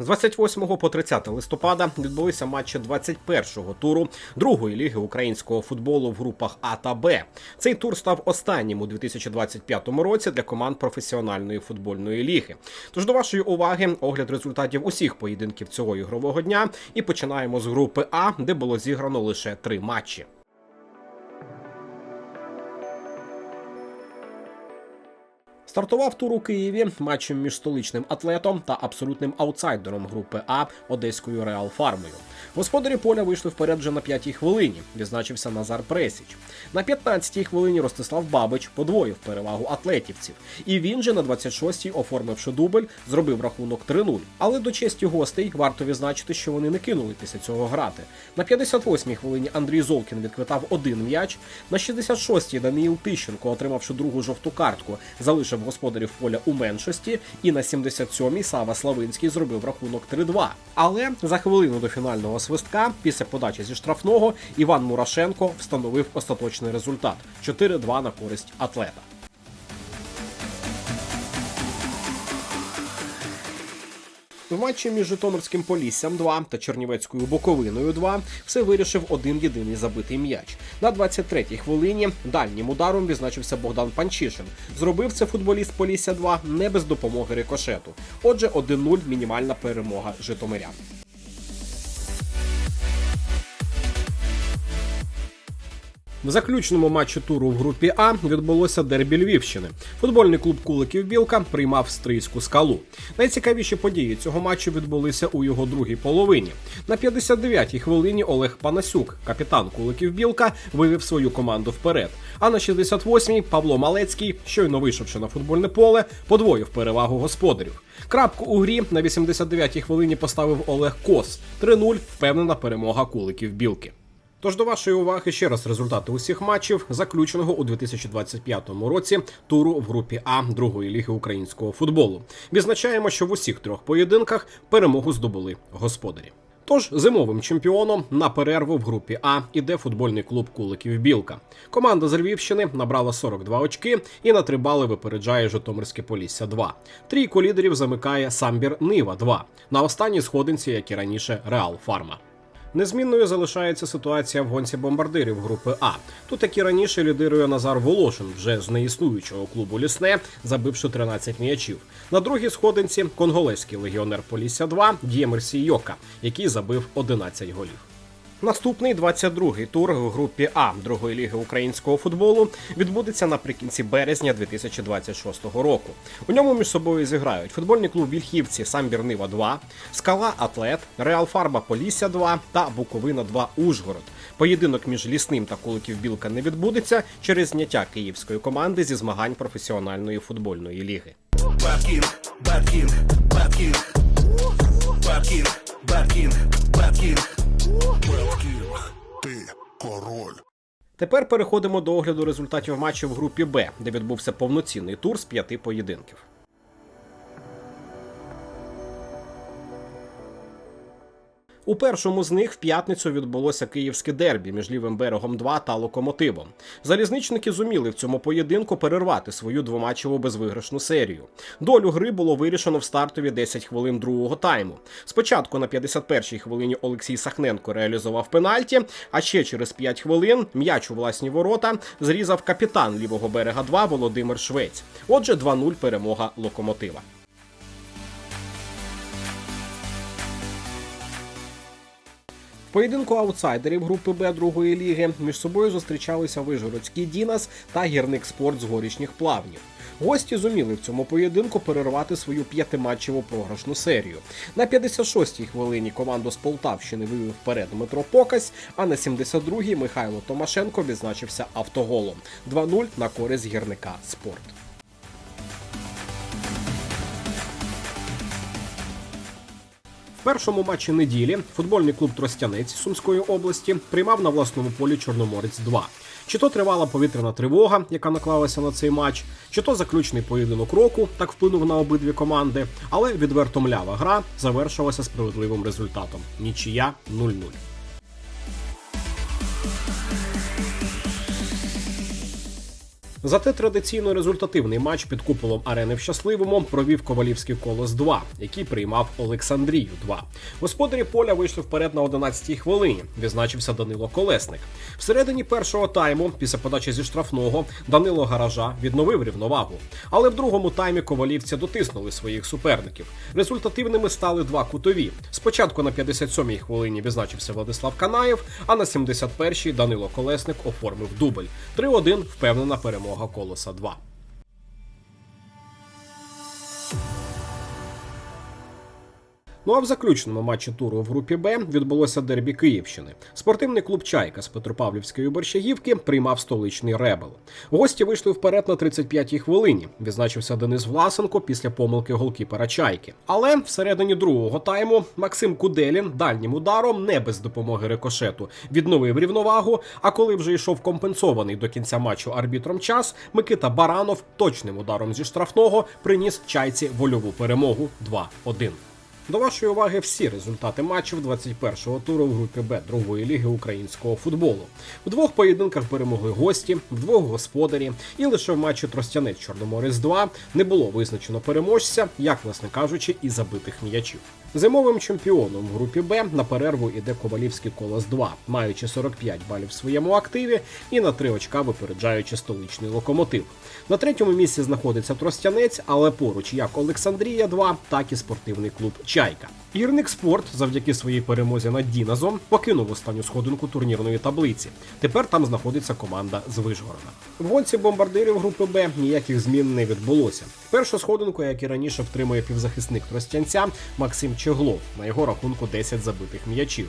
З 28 по 30 листопада відбулися матчі 21-го туру другої ліги українського футболу в групах А та Б. Цей тур став останнім у 2025 році для команд професіональної футбольної ліги. Тож до вашої уваги огляд результатів усіх поєдинків цього ігрового дня. І починаємо з групи А, де було зіграно лише три матчі. Стартував тур у Києві матчем між столичним атлетом та абсолютним аутсайдером групи А одеською Реал Фармою. Господарі поля вийшли вперед вже на п'ятій хвилині. Відзначився Назар Пресіч. На 15-й хвилині Ростислав Бабич подвоїв перевагу атлетівців. І він же на 26-й, оформивши дубль, зробив рахунок 3-0. Але до честі гостей варто відзначити, що вони не кинули після цього грати. На 58-й хвилині Андрій Золкін відквитав один м'яч. На 66-й Даниїл Тищенко, отримавши другу жовту картку, залишив господарів поля у меншості. І на 77-й Сава Славинський зробив рахунок 3-2. Але за хвилину до фінального свистка, після подачі зі штрафного, Іван Мурашенко встановив остаточний результат 4-2 на користь атлета. В матчі між Житомирським Поліссям 2 та Чернівецькою Буковиною 2 все вирішив один єдиний забитий м'яч. На 23-й хвилині дальнім ударом відзначився Богдан Панчишин. Зробив це футболіст Полісся 2 не без допомоги рикошету. Отже, 1-0 мінімальна перемога Житомирян. В заключному матчі туру в групі А відбулося дербі Львівщини. Футбольний клуб Куликів Білка приймав стрийську скалу. Найцікавіші події цього матчу відбулися у його другій половині. На 59-й хвилині Олег Панасюк, капітан Куликів Білка, вивів свою команду вперед. А на 68-й Павло Малецький, щойно вийшовши на футбольне поле, подвоїв перевагу господарів. Крапку у грі на 89-й хвилині поставив Олег Кос. 3-0 впевнена перемога Куликів Білки. Тож до вашої уваги ще раз результати усіх матчів, заключеного у 2025 році туру в групі А другої ліги українського футболу. Відзначаємо, що в усіх трьох поєдинках перемогу здобули господарі. Тож зимовим чемпіоном на перерву в групі А іде футбольний клуб Куликів Білка. Команда з Львівщини набрала 42 очки і на три бали випереджає Житомирське Полісся 2. Трійку лідерів замикає Самбір Нива 2. На останній сходинці, як і раніше, Реал Фарма. Незмінною залишається ситуація в гонці бомбардирів групи А. Тут, як і раніше, лідирує Назар Волошин вже з неіснуючого клубу Лісне, забивши 13 м'ячів. На другій сходинці конголезький легіонер Полісся 2 Діємер Сійока, який забив 11 голів. Наступний 22-й тур в групі А другої ліги українського футболу відбудеться наприкінці березня 2026 року. У ньому між собою зіграють футбольний клуб Вільхівці Самбір Нива 2, Скала Атлет, Реал Фарба Полісся 2 та Буковина 2 Ужгород. Поєдинок між лісним та Куликів Білка не відбудеться через зняття київської команди зі змагань професіональної футбольної ліги. Беткінг, беткінг, беткінг, беткінг, беткінг, беткінг. Тепер переходимо до огляду результатів матчів в групі Б, де відбувся повноцінний тур з п'яти поєдинків. У першому з них в п'ятницю відбулося київське дербі між лівим берегом 2 та локомотивом. Залізничники зуміли в цьому поєдинку перервати свою двоматчеву безвиграшну серію. Долю гри було вирішено в стартові 10 хвилин другого тайму. Спочатку на 51-й хвилині Олексій Сахненко реалізував пенальті, а ще через 5 хвилин м'яч у власні ворота зрізав капітан лівого берега 2 Володимир Швець. Отже, 2-0 перемога локомотива. Поєдинку аутсайдерів групи Б другої ліги між собою зустрічалися Вижгородський Дінас та гірник спорт з горішніх плавнів. Гості зуміли в цьому поєдинку перервати свою п'ятиматчеву програшну серію. На 56-й хвилині команду з Полтавщини вивів вперед Дмитро Покась, а на 72-й Михайло Томашенко відзначився автоголом 2-0 на користь гірника спорт. Першому матчі неділі футбольний клуб Тростянець Сумської області приймав на власному полі Чорноморець 2 Чи то тривала повітряна тривога, яка наклалася на цей матч, чи то заключний поєдинок року так вплинув на обидві команди, але відверто млява гра завершилася справедливим результатом: нічия 0-0. Зате традиційно результативний матч під куполом арени в щасливому провів Ковалівський колос 2 який приймав Олександрію 2 Господарі поля вийшли вперед на 11-й хвилині. Відзначився Данило Колесник. Всередині першого тайму, після подачі зі штрафного, Данило Гаража відновив рівновагу. Але в другому таймі ковалівці дотиснули своїх суперників. Результативними стали два кутові. Спочатку на 57-й хвилині відзначився Владислав Канаєв, а на 71-й Данило Колесник оформив дубль. 3-1 впевнена перемога колоса 2. Ну а в заключному матчі туру в групі Б відбулося дербі Київщини. Спортивний клуб Чайка з Петропавлівської Борщагівки приймав столичний ребел. Гості вийшли вперед на 35-й хвилині. Відзначився Денис Власенко після помилки голкіпера Чайки. Але всередині другого тайму Максим Куделін дальнім ударом, не без допомоги рикошету, відновив рівновагу. А коли вже йшов компенсований до кінця матчу арбітром час, Микита Баранов точним ударом зі штрафного приніс чайці вольову перемогу 2-1. До вашої уваги всі результати матчів 21-го туру в групі Б другої ліги українського футболу. В двох поєдинках перемогли гості, в двох господарі, і лише в матчі Тростянець Чорноморець 2 не було визначено переможця, як власне кажучи, і забитих м'ячів. Зимовим чемпіоном в групі Б на перерву іде Ковалівський колос 2, маючи 45 балів в своєму активі і на 3 очка випереджаючи столичний локомотив. На третьому місці знаходиться Тростянець, але поруч як Олександрія 2, так і спортивний клуб Чайка. Гірник спорт завдяки своїй перемозі над Діназом покинув останню сходинку турнірної таблиці. Тепер там знаходиться команда з Вижгорода. В гонці бомбардирів групи Б ніяких змін не відбулося. Першу сходинку, як і раніше, втримує півзахисник Тростянця Максим Чеглов. На його рахунку 10 забитих м'ячів.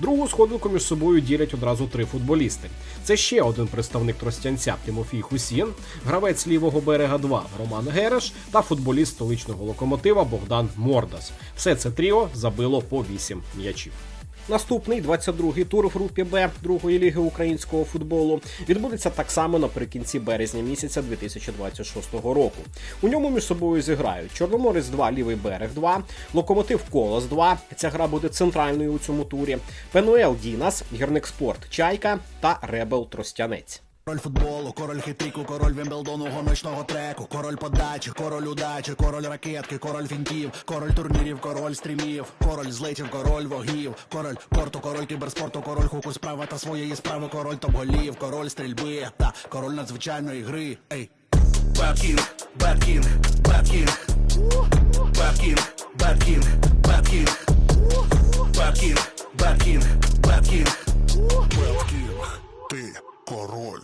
Другу сходинку між собою ділять одразу три футболісти. Це ще один представник Тростянця Тимофій Хусін, гравець лівого берега 2 Роман Гереш та футболіст столичного локомотива Богдан Мордас. Все це тріо забило по 8 м'ячів. Наступний 22-й тур в групі Б другої ліги українського футболу відбудеться так само наприкінці березня місяця 2026 року. У ньому між собою зіграють Чорноморець 2, лівий берег 2, Локомотив Колос 2. Ця гра буде центральною у цьому турі. Пенуел Дінас, Гірник Спорт Чайка та Ребел Тростянець. Король футболу, король хитику, король вімбелдону, гоночного треку, король подачі, король удачі, король ракетки, король фінтів, король турнірів, король стрімів, король злетів, король вогів, король порту, король кіберспорту, король хуку справа та своєї справи, король топголів, король стрільби та король надзвичайної гри. Ей. Беткінг, беткінг, беткінг, беткінг, беткінг, беткінг, беткінг, беткінг, беткінг, беткінг, ти король.